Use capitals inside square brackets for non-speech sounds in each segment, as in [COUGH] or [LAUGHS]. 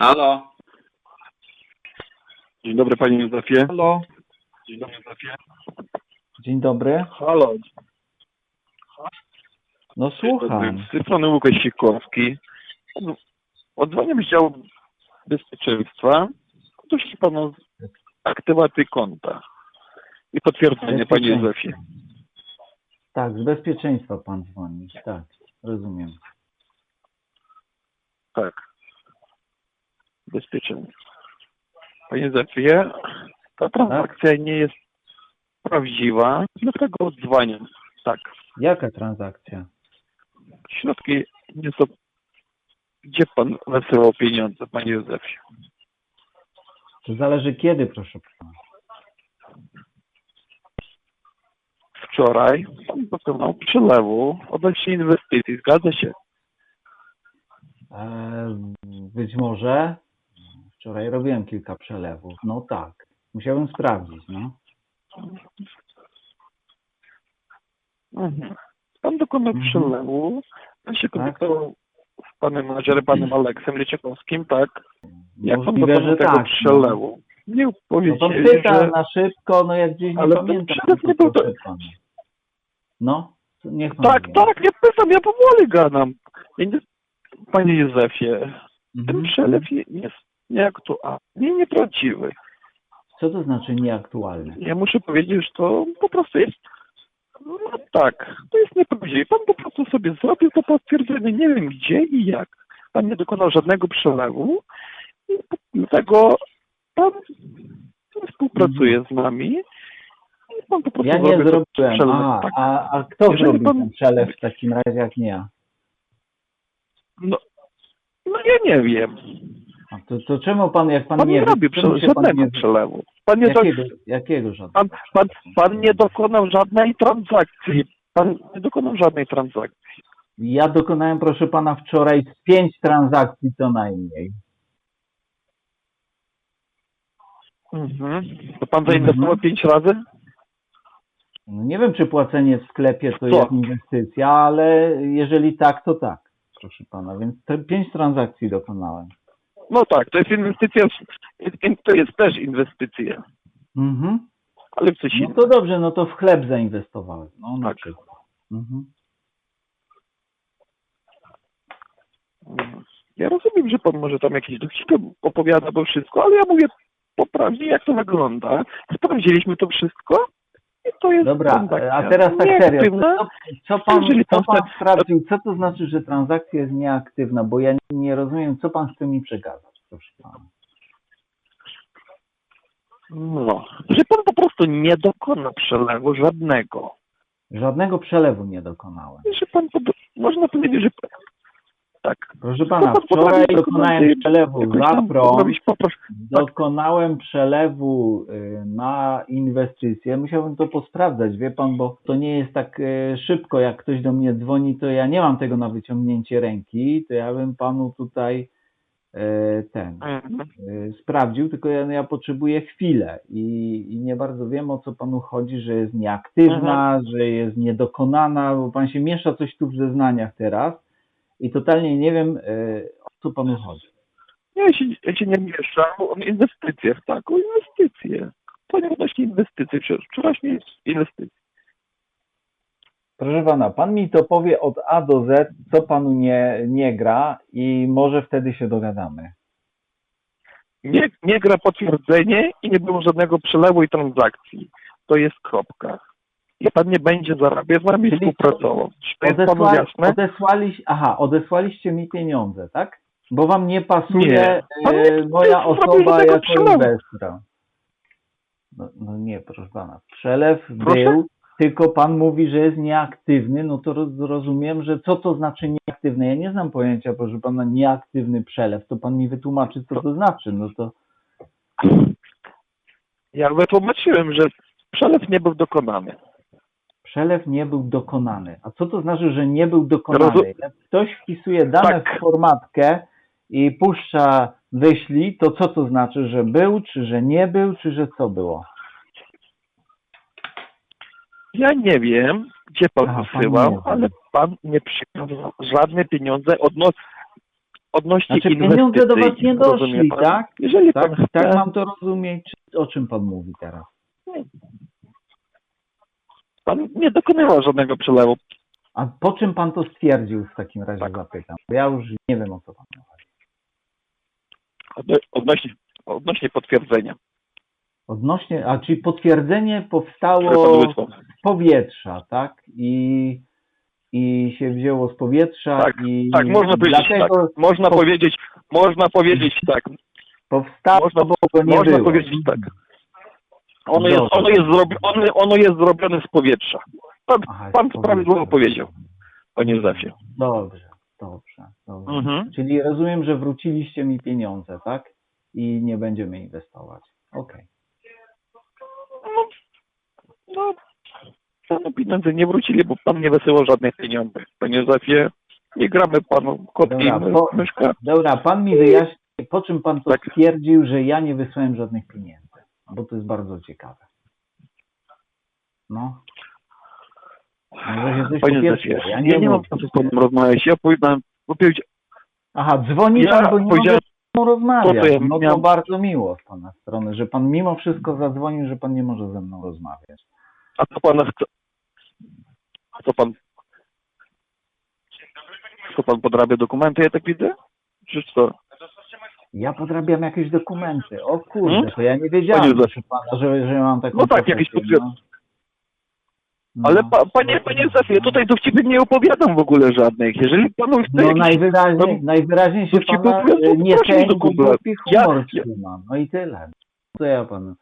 Halo? Dzień dobry panie Józefie. Halo, Dzień dobry Józefie. dzień dobry. Halo. No słucham. Z tej strony Łukasz Sikorski. Odzwaniam z działu bezpieczeństwa. Proszę panu aktywacji konta i potwierdzenie panie. Józefie. Tak, z bezpieczeństwa pan dzwoni. Tak, rozumiem. Tak. Bezpieczeństwo. Panie Józefie, ta transakcja nie jest prawdziwa, dlatego odzwaniam. Tak. Jaka transakcja? Środki nie są... Gdzie pan wysyłał pieniądze, panie Józefie? To zależy kiedy, proszę pana. Wczoraj pan dokonał przelewu odnośnie inwestycji, zgadza się? Eee, być może wczoraj robiłem kilka przelewów. No tak. Musiałem sprawdzić, no. Mhm. Pan dokonał Mhm. przelewu, pan się Tak. kontaktował z panem menadżerem, panem Aleksem Lieciakowskim, tak? Jak pan Możliwe, dokonał że tego tak. przelewu? Nie No pan powiedzieli, pyta że... na szybko, no jak gdzieś nie Ale ten pamiętam. przelew nie był to-. No, to niech pan Tak, wie. tak, nie pytam, ja powoli gadam. Ja nie... Panie Józefie, ten Mhm. przelew nie- jest nieaktualny, nie nieprawdziwy. Co to znaczy nieaktualny? Ja muszę powiedzieć, że to po prostu jest. No tak, to jest nieprawdziwe. Pan po prostu sobie zrobił to potwierdzenie, nie wiem gdzie i jak. Pan nie dokonał żadnego przelewu i dlatego pan współpracuje z nami. I pan po prostu Ja nie zrobiłem. przelew. A, Tak. a, a kto Jeżeli zrobił pan- ten przelew w takim razie jak nie ja? No, no ja nie wiem. A to, to czemu pan, jak pan, Pan nie nie wie, robi czemu prze- się pan żadnego nie... przelewu. Pan nie, do, Jakiego, jakiego żadnego? pan, pan, pan nie dokonał żadnej transakcji. Pan nie dokonał żadnej transakcji. Ja dokonałem, proszę pana, wczoraj z pięć transakcji co najmniej. Mhm. To pan zainwestował Mhm. pięć razy? No nie wiem, czy płacenie w sklepie to jest inwestycja, ale jeżeli tak, to tak, proszę pana. Więc te pięć transakcji dokonałem. No tak, to jest inwestycja, w- to jest też inwestycja, Mhm. ale w coś No to dobrze, no to w chleb zainwestowałem. No na Tak. przykład. Mhm. Ja rozumiem, że pan może tam jakieś dowcipy opowiada, bo wszystko, ale ja mówię poprawnie, jak to wygląda. Sprawdziliśmy to wszystko to jest Dobra, transakcja a teraz tak serio. nieaktywna. Co, co, pan, Jeżeli co pan sprawdził? Co to znaczy, że transakcja jest nieaktywna? Bo ja nie rozumiem, co pan chce mi przekazać, proszę pana. No, że pan po prostu nie dokona przelewu żadnego. Żadnego przelewu nie dokonałem. Że pan, po, można powiedzieć, że tak. Proszę pana, No, wczoraj potrafi dokonałem przelewu za prom, dokonałem przelewu na inwestycje. Musiałbym to posprawdzać, wie pan, bo to nie jest tak y, szybko, jak ktoś do mnie dzwoni, to ja nie mam tego na wyciągnięcie ręki, to ja bym panu tutaj y, ten Mhm. y, sprawdził, tylko ja, ja potrzebuję chwilę i, i nie bardzo wiem o co panu chodzi, że jest nieaktywna, że jest niedokonana, bo pan się miesza coś tu w zeznaniach teraz i totalnie nie wiem y, o co panu chodzi. Ja się, ja się nie mieszam o inwestycjach, tak, o inwestycje. To nie odnośnie inwestycji, wczorajszej inwestycji. Proszę pana, pan mi to powie od A do Z, co panu nie, nie gra i może wtedy się dogadamy. Nie, nie gra potwierdzenie i nie było żadnego przelewu i transakcji. To jest kropka. I pan nie będzie zarabiał z nami Czyli współpracował. Czy to jest panu jasne? odesłaliś, aha, odesłaliście mi pieniądze, tak? Bo wam nie pasuje Nie. E, moja nie zrobił osoba jako przelewu. inwestor. No, no nie, proszę pana. Przelew Proszę? był, tylko pan mówi, że jest nieaktywny, no to roz, rozumiem, że co to znaczy nieaktywny? Ja nie znam pojęcia, proszę pana, nieaktywny przelew. To pan mi wytłumaczy, co to znaczy. No to Ja wytłumaczyłem, że przelew nie był dokonany. Przelew nie był dokonany. A co to znaczy, że nie był dokonany? Jak ktoś wpisuje dane Tak. w formatkę i puszcza wyślij, to co to znaczy, że był, czy że nie był, czy że co było? Ja nie wiem, gdzie pan Aha, pan nie wysyłał, wie. ale pan nie przekazał żadne pieniądze odnos odnośnie Znaczy inwestycji. pieniądze do was nie doszli, pan? tak? Jeżeli Tak, pan tak chce, mam to rozumieć, o czym pan mówi teraz? Pan nie dokonywał żadnego przelewu. A po czym pan to stwierdził w takim razie Tak. zapytam? Bo ja już nie wiem o co pan mówi. Odno- Odnośnie, odnośnie potwierdzenia, Odnośnie, a czyli potwierdzenie powstało z powietrza, tak? I, i się wzięło z powietrza Tak, i Tak, można powiedzieć dlatego tak. Można po- powiedzieć, można powiedzieć tak. powstało, Można, bo go nie można było. powiedzieć tak. Ono jest, ono, jest zrobi, ono, jest zrobione z powietrza. Pan, Aha, pan prawidłowo powiedział, panie Józefie. Dobrze, dobrze, dobrze. Mhm. Czyli rozumiem, że wróciliście mi pieniądze, tak? I nie będziemy inwestować. Okej. No, no, panu pieniądze nie wrócili, bo pan nie wysyłał żadnych pieniędzy. Panie Józefie, nie gramy panu kotki Dobra, po- myszka. Dobra, pan mi wyjaśni, po czym pan to Tak. stwierdził, że ja nie wysłałem żadnych pieniędzy. Bo to jest bardzo ciekawe. No. Może się coś Panie po pierwsze, ja nie, nie, mam czasu z panem rozmawiać. Ja powiedziałem, Aha, dzwoni Ja pan, bo nie mogę powiedziałem- z paną rozmawiać. To, co ja no to miałem- bardzo miło z pana strony, że pan mimo wszystko zadzwonił, że pan nie może ze mną rozmawiać. a co pan chce? A co pan? Co pan podrabia dokumenty, ja tak widzę? Czy co? Ja podrabiam jakieś dokumenty. O kurde, Hmm? to ja nie wiedziałem, Panie proszę pana, że, że mam taką No tak, jakieś potwierd- no. No. Ale pa, panie, panie Józefie, ja tutaj dowcipy nie opowiadam w ogóle żadnych. Jeżeli panu chce No jakiś- najwyraźniej, no, najwyraźniej się pana e, nie Google'a. głupi Ja- humor ja- trzyma. No i tyle. Co ja panu?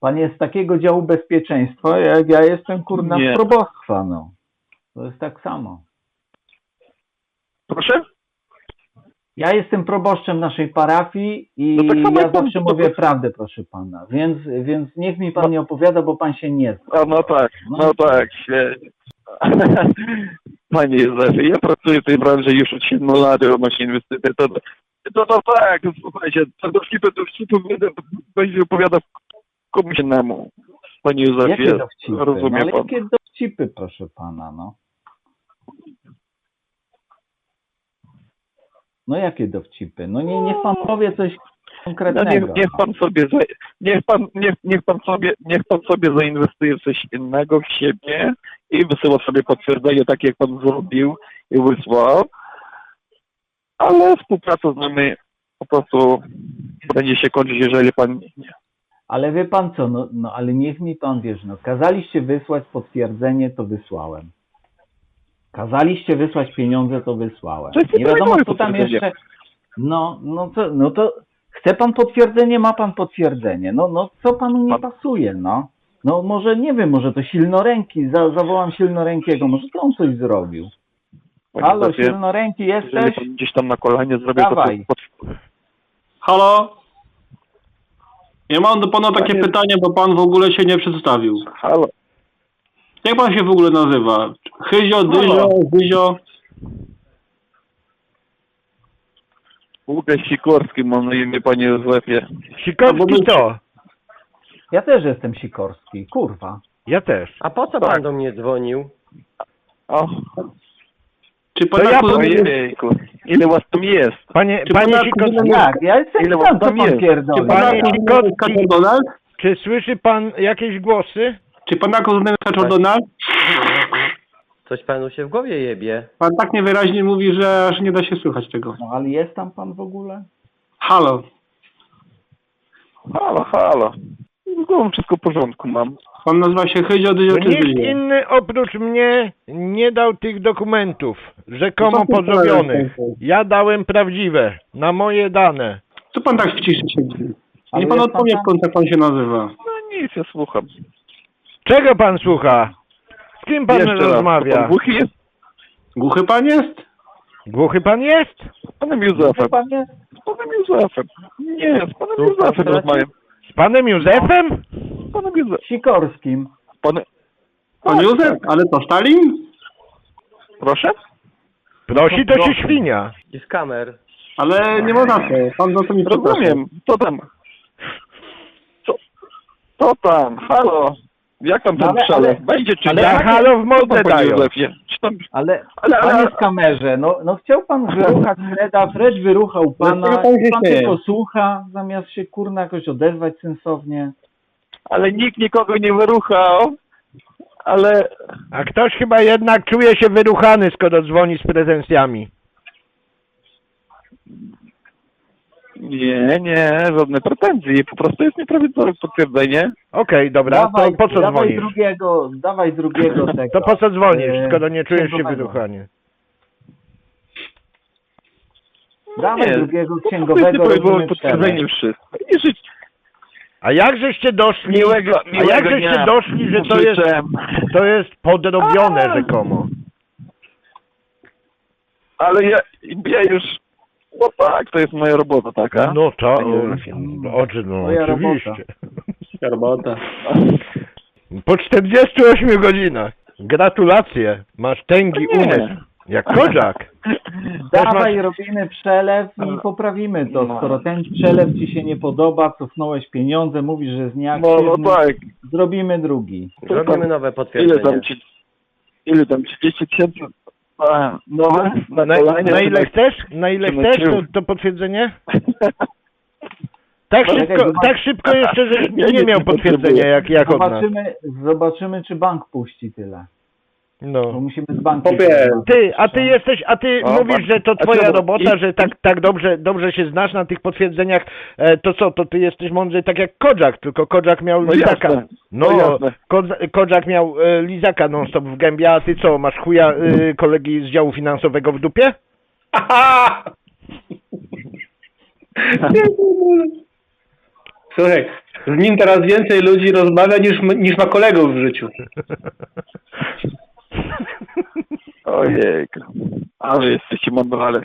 Pan jest z takiego działu bezpieczeństwa, jak ja jestem kurna Nie. z probostwa, no. To jest tak samo. Proszę? Ja jestem proboszczem naszej parafii i No tak samo ja jak pan, zawsze to- mówię prawdę, proszę pana. Więc, więc niech mi pan nie opowiada, bo pan się nie zna. A, no tak, no tak, świetnie. Panie Józefie, ja pracuję w tej branży już od 7 lat odnośnie inwestycji. To, to, to tak, słuchajcie, to dowcipy, dowcipy będę, będzie opowiadał komuś innemu. Panie Józefie, dowcipy? No, rozumie ale pan. jakie dowcipy, proszę pana, no? No jakie dowcipy? No nie, niech pan powie coś No konkretnego. niech, niech pan sobie, niech pan, niech, niech pan sobie, niech pan sobie zainwestuje w coś innego, w siebie i wysyła sobie potwierdzenie, tak jak pan zrobił i wysłał. Ale współpraca z nami po prostu będzie się kończyć, jeżeli pan nie. Ale wie pan co, no, no ale niech mi pan wierzy, no kazaliście wysłać potwierdzenie, to wysłałem. Kazaliście wysłać pieniądze, to wysłałem. To Nie wiadomo, co tam jeszcze... No, no to, no to chce pan potwierdzenie, ma pan potwierdzenie. No, no co panu nie Pan- pasuje, no? No może, nie wiem, może to silnoręki, za, zawołam silnorękiego, może to on coś zrobił. Panie Halo, Józefie, silnoręki jesteś? pan gdzieś tam na kolanie zrobił, to Dawaj. pod, Halo? Ja mam do pana takie Panie- pytanie, bo pan w ogóle się nie przedstawił. halo, Jak pan się w ogóle nazywa? Chyzio, Dyzio, Halo. Zyzio? Łukasz Sikorski mam na imię, panie Józefie. Sikorski to. Ja też jestem Sikorski, kurwa. Ja też. A po co Tak. pan do mnie dzwonił? O, Czy To pana ja kuzyn... ojejku, ile was tam jest? Panie, Czy panie pana Sikorski, kuzyna- Jak? Ja jestem Ile was co tam pan jest? Pierdoli? pana Panie kuzynem Sikorski. Donald? czy słyszy pan jakieś głosy? Czy pana jest kaczor Tak. Donald? Coś panu się w głowie jebie. Pan tak niewyraźnie mówi, że aż nie da się słychać tego. No ale jest tam pan w ogóle? Halo? Halo, halo. Z głową wszystko w porządku mam. Pan nazywa się Chyzio, Dyzio No czy nikt Zyzio? inny oprócz mnie nie dał tych dokumentów, rzekomo ty podrobionych. Ja dałem prawdziwe, na moje dane. Co pan tak w ciszy siedzi? Ale Nie pan jest odpowie pan w końcu, jak pan się nazywa. No nic, ja słucham. Czego pan słucha? Z kim pan Jeszcze raz, rozmawia? pan głuchy jest? Głuchy pan jest? Głuchy pan jest? Z panem Józefem. Z panem Józefem. Nie, z panem Józefem słucham. rozmawiam. Z panem Józefem? Z panem Józefem. Sikorskim. Pan... Pan Tak, Józef? tak. Ale to Stalin? Proszę? Prosi to się świnia. I z kamer. Ale nie ma co. Pan za to mi przepraszam. Rozumiem. Co tam? Co? Co tam? Halo? Jak tam ten Ale- przelew? ale- Będzie czy Ale nie? halo w Co mordę tam, panie dają. Józefie? Czy tam... Ale, Ale, ale, panie ale, w kamerze, no, no chciał pan wyruchać Freda, Fred wyruchał pana, Dlaczego pan się pan śmieje? tylko słucha, zamiast się kurna jakoś odezwać sensownie. ale nikt nikogo nie wyruchał. Ale A ktoś chyba jednak czuje się wyruchany, skoro dzwoni z pretensjami. Nie, nie, żadne pretensje. Po prostu jest nieprawidłowe potwierdzenie. Okej, dobra, dawaj, to po co dawaj dzwonisz? drugiego, dawaj drugiego [LAUGHS] tego. To po co dzwonisz, e, skoro nie czujesz się księgowego. wyruchany? Dawaj Nie, drugiego Po prostu jest księgowego, nieprawidłowe potwierdzenie wszystko. I żyć A jak żeście doszli, miłego, a miłego jak żeście dnia. doszli, że to jest, Życzę. to jest podrobione A. rzekomo? Ale ja, ja już... No tak, to jest moja robota taka. No to, o, oczy, no Moja oczywiście. Robota. Po 48 godzinach. Gratulacje, masz tęgi No nie. umysł. Jak kozak. Dawaj, masz- robimy przelew i poprawimy to. No. Skoro ten przelew ci się nie podoba, cofnąłeś pieniądze, mówisz, że jest No, nieaktywny, no tak. zrobimy drugi. Zrobimy nowe Ile potwierdzenie. tam, ci- ile tam, 30 tysięcy a, nowe na Na, kolanie? na ile chcesz? Na ile chcesz to, to potwierdzenie? [LAUGHS] Tak szybko, tak szybko jeszcze, [LAUGHS] Ja nie miał potwierdzenia jak, jak od nas. Zobaczymy, zobaczymy, czy bank puści tyle. Bo No. musimy z bankiem. Popie- porozmawiać. Ty, a ty jesteś, a ty O, mówisz, bardzo. że to A twoja co, robota, i- że tak, tak dobrze, dobrze się znasz na tych potwierdzeniach, e, to co, to ty jesteś mądry tak jak Kodżak, tylko Kodżak miał No lizaka. jasne. No, No jasne. Kodz- Kodżak miał e, lizaka non stop w gębie, a ty co, masz chuja e, kolegi z działu finansowego w dupie? Aha! [LAUGHS] Słuchaj, z nim teraz więcej ludzi rozmawia niż, niż ma kolegów w życiu. [LAUGHS] Ojej. Ale jesteście mądrale.